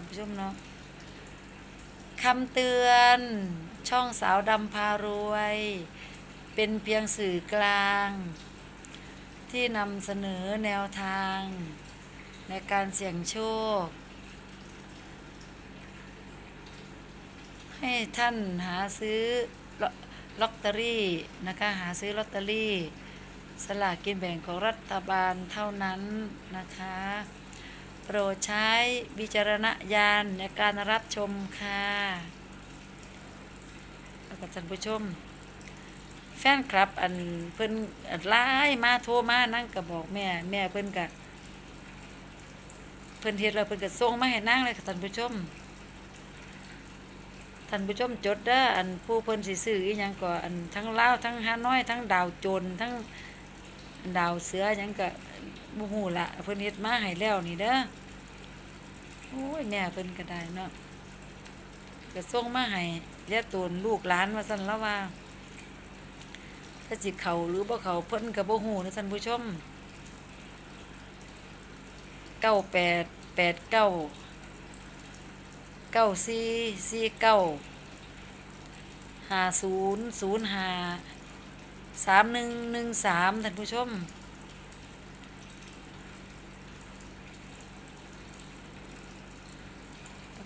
านผู้ชมเนาะคำเตือนช่องสาวดำพารวย เป็นเพียงสื่อกลาง ที่นำเสนอแนวทาง ในการเสี่ยงโชค ให้ท่านหาซื้อลอลอตเตอรี่นะคะ หาซื้อลอตเตอรี่ สลากกินแบ่งของรัฐบาลเท่านั้นนะคะ ปรดใช้วิจารณญาณในการรับชมค่ะแล้วก็ท่านผู้ชม แฟนคลับ อันเพิ่นไลน์มาโทรมานั่งก็บอกแม่ แม่เพิ่นก็เพิ่นเฮ็ดแล้วเพิ่นก็ส่งมาให้นั่งเลยค่ะท่านผู้ชมท่านผู้ชมจดเด้ออันผู้เพิ่นสิซื้ออีหยังก็อันทั้งลาวทั้งฮานอย ทั้งดาวโจนทั้งดาวเสือหยังก็บ่ฮู้ละเพิ่นเฮ็ดมาให้แล้วนี่เด้อ โอ้ยแม่เพิ่นก็ได้เนาะก็ส่งมาให้เรียกตูนลูกหลานว่าซั่นแล้วว่า ถ้าสิเขาหรือบ่เขาเพิ่นก็บ่ฮู้นะท่านผู้ชม9889เก้าสี่สี่เก้าห้าศูนย์ศูนย์ห้าสามหนึ่งหนึ่งสามท่านผู้ชม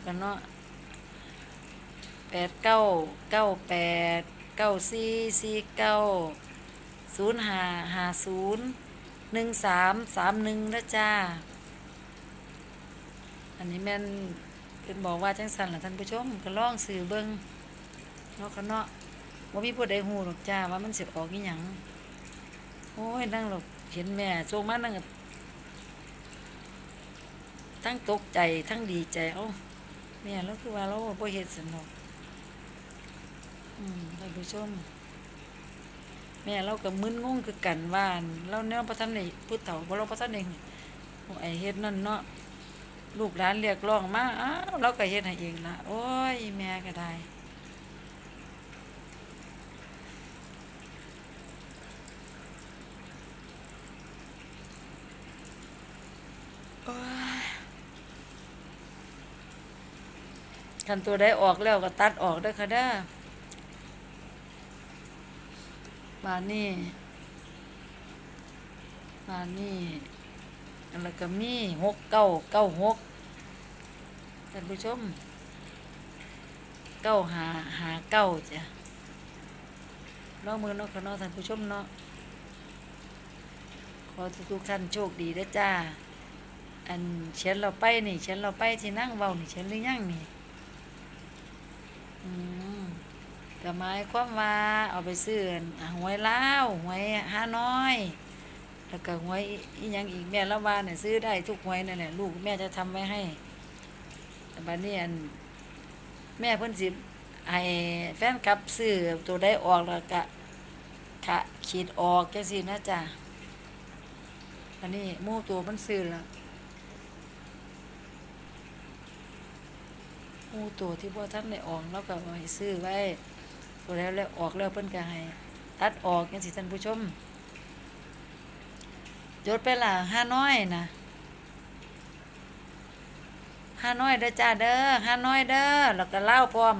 แล้วก็เนาะแปดเก้าเก้าแปดเก้าสี่สี่เก้าศูนย์ห้าห้าศูนย์หนึ่งสามสามหนึ่งนะจ้า อันนี้แม่นเป็นบอกว่าจังสันล่ะท่านผู้ชมก็ล่องสื่อเบิงเนาะก็เนาะว่ามีผู้ใดฮู้หรอกจ้าว่ามันเสิออกอีหยังโอ้ยนั่งหรอกเห็นแม่ส่งมานั่งทั้งตกใจทั้งดีใจเอ้า แม่แล้วคือว่าเราบ่เฮ็ดสนอกอืมท่านผู้ชมแม่เราก็มึนงงคือกันว่านเราแนวประทันได้ผู้เฒ่าบ่เราประทันได้ไอเฮ็ดนั่นเนาะลูกหลานเรียกร้องมาอ้าวเราก็เฮ็ดให้เองละโอ้ย แม่ก็ได้โอ้ย คันตัวได้ออกแล้วก็ตัดออกเด้ค่ะเด้อบานนี้บ้านนี้แล้วก็มีหกเก้าเก้าหกท่านผู้ชมเก้าหาหาเก้าจ้ะลองมือนาะค่ะเนาท่านผู้ชมเนาะขอทุกท่านโชคดีด้จ้า อันเชียนเราไปนี่เชียนเราไปที่นั่งเว้านี่เชียนหรือยังนี่ ก็หมายความว่าเอาไปซื้อหวยลาวหวยห้าน้อย แล้วก็หวยอีหยังอีกแม่ละว่าเนี่ยซื้อได้ทุกหวยนั่นแหละลูกแม่จะทำไว้ให้แต่บัดนี้อันแม่เพิ่นสิให้แฟนคลับซื้อตัวได้ออกแล้วก็ขะขีดออกจังซี่นะจ๊ะอันนี้มู่ตัวมันซื้อแล้ว มูตัวที่บ่ทันได้ออกแล้วก็ให้ซื้อไว้ตัวแล้วแล้วออกแล้วเพิ่นก็ให้ตัดออกจังซี่ท่านผู้ชมจดไปละห้าน้อยนะห้าน้อยเด้อจ้าเด้อห้าน้อยเด้อแล้วก็เล่าพร้อม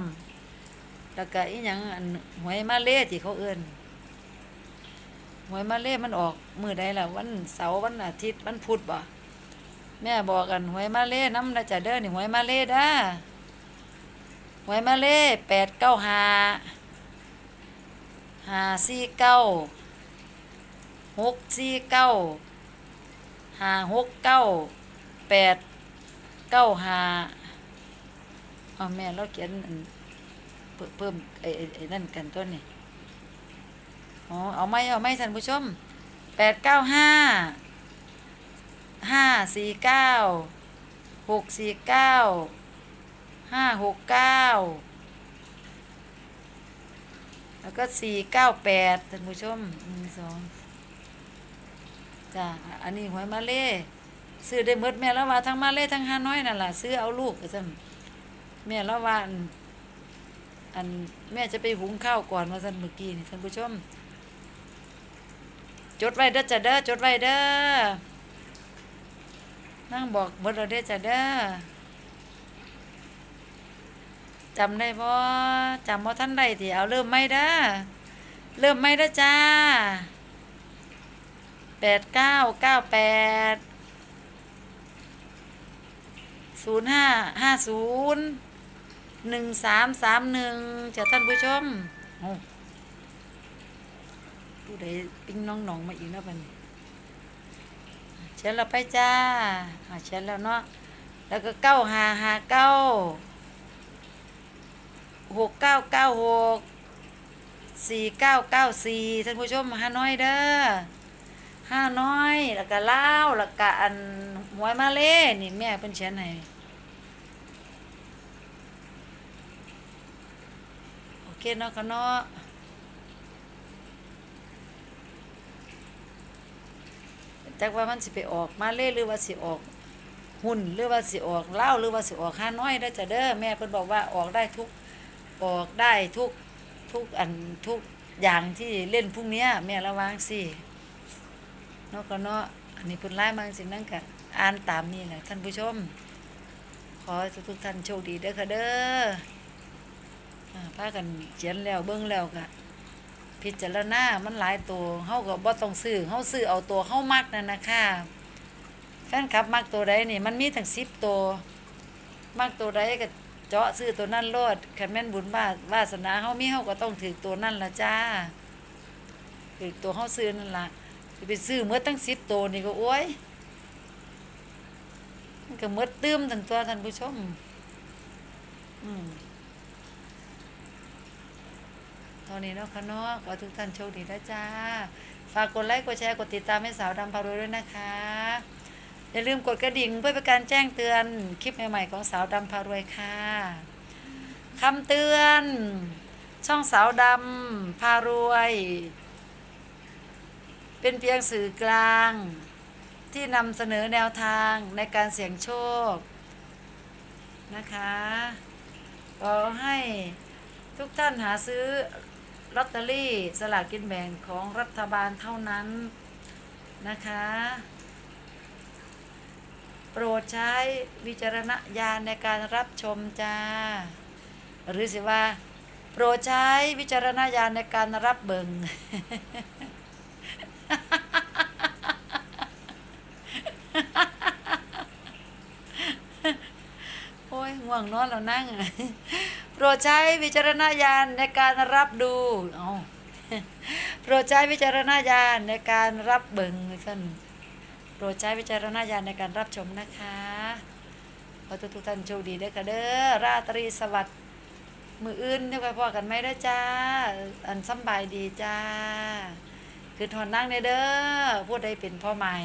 แล้วก็อีหยังอันหวยมาเล่ที่เขาเอิ้นหวยมาเล่มันออกมือใดล่ะวันเสาร์วันอาทิตย์วันพุธบ่แม่บอกกันหวยมาเล่น้ำนะจ้าเด้อนี่หวยมาเล่ด้อ หวยมาเล่แปดเก้าห้าห้าสี่เก้าหกสี่เก้าห้าหกเก้าแปดเก้าห้าเอาแม่เราเขียนเพิ่มเพิ่มไอ้ไอ้นั่นกันตัวนี่อ๋อเอาไหมเอาไหมท่านผู้ชมแปดเก้าห้าห้าสี่เก้าหกสี่เก้า ห้าหกเก้าแล้วก็สี่เก้าแปดท่านผู้ชมหนึ่งสองจ้าอันนี้หวยมาเล่ซื้อได้หมดแม่ละว่าทั้งมาเล่ทั้งฮานอยนั่นแหละซื้อเอาลูกก็ซั่นแม่ละว่าอันอันแม่จะไปหุงข้าวก่อนว่าซั่นเมื่อกี้นี่ท่านผู้ชม จดไว้เด้อจ้ะเด้อจดไว้เด้อนั่งบอกหมดแล้วเด้จ้ะเด้อ จำได้บ่จำบ่ท่านใดที่เอาเริ่มไม่เด้เริ่มไม่เด้จ้าแปดเก้าเก้าแปดศูนย์ห้าห้าศูนย์หนึ่งสามสามหนึ่งจ้ะท่านผู้ชมโอ้ผู้ใดปิ้งน้องหนองมาอีกแล้วบันเชิญเราไปจ้าอ่าเชิญแล้วเนาะแล้วก็เก้าหาหาเก้า หกเก้าเก้าหกสี่เก้าเก้าสี่ท่านผู้ชมห้าน้อยเด้อห้าน้อยแล้วก็เล่าแล้วก็อันหวยมาเล่นี่แม่เป็นเชียนให้โอเคเนาะค่ะเนาะจักว่ามันสิไปออกมาเล่หรือว่าสิออกหุ่นหรือว่าสิออกเล่าหรือว่าสิออกห้าน้อยได้จะเด้อแม่เพิ่นบอกว่าออกได้ทุก ออกได้ทุกทุกอันทุกอย่างที่เล่นพรุ่งนี้แม่ระวังสิเนาะก็เนาะอันนี้พิ่นไล่มาสินั่นกะอ่านตามนี่แหละท่านผู้ชม ขอทุกท่านโชคดีเด้อค่ะเด้ออ่าพากันเขียนแล้วเบิ่งแล้วก็พิจารณา มันหลายตัวเฮาก็บ่ต้องซื้อเฮาซื้อเอาตัวเฮามักนั่นนะคะแฟนคลับมักตัวใดนี่มันมีทั้ง10ตัว มักตัวใดก็ เจาะซื้อตัวนั่นโลดคันแม่นบุญบาวาสนาเฮามีเฮาก็ต้องถือตัวนั่นละจ้าถือตัวเฮาซื้อนั่นละสิไปซื้อเมื่อตั้ง10ตัวนี่ก็โอ้ยมันก็หมดตื้มทั้งตัวท่านผู้ชม อืมเท่านี้เนาะค่ะเนาะขอทุกท่านโชคดีนะจ้า ฝากกดไลค์กดแชร์กดติดตามให้สาวดำพารวยด้วยนะคะ อย่าลืมกดกระดิ่งเพื่อเป็นการแจ้งเตือนคลิปใหม่ๆของสาวดำพารวยค่ะคำเตือน ช่องสาวดำพารวย เป็นเพียงสื่อกลาง ที่นำเสนอแนวทางในการเสี่ยงโชคนะคะขอให้ทุกท่านหาซื้อลอตเตอรี่สลากกินแบ่งของรัฐบาลเท่านั้นนะคะ โปรดใช้วิจารณญาณในการรับชมจ้า หรือสิว่า โปรดใช้วิจารณญาณในการรับเบิงโอ้ยง่วงนอนแล้วนั่ง โปรดใช้วิจารณญาณในการรับดู เอาโปรดใช้วิจารณญาณในการรับเบิงท่าน โปรดใช้วิจารณญาณในการรับชมนะคะขอทุกทุกท่านโชคดีเด้อค่ะเด้อราตรีสวัสดิ์มืออื่นเดี๋ยวไปพอกันไหมเด้อจ้า อันสบายดีจ้า คือทอนนั่งเด้อพูดได้เป็นพ่อใหม่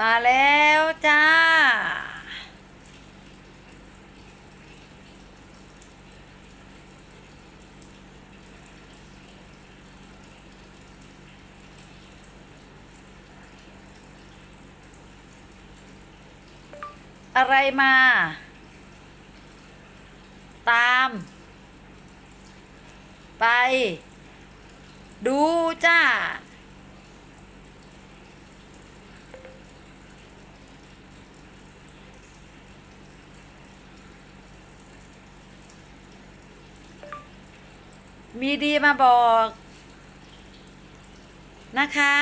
มาแล้วจ้า อะไรมา ตาม ไป ดูจ้า มีดีมาบอกนะคะ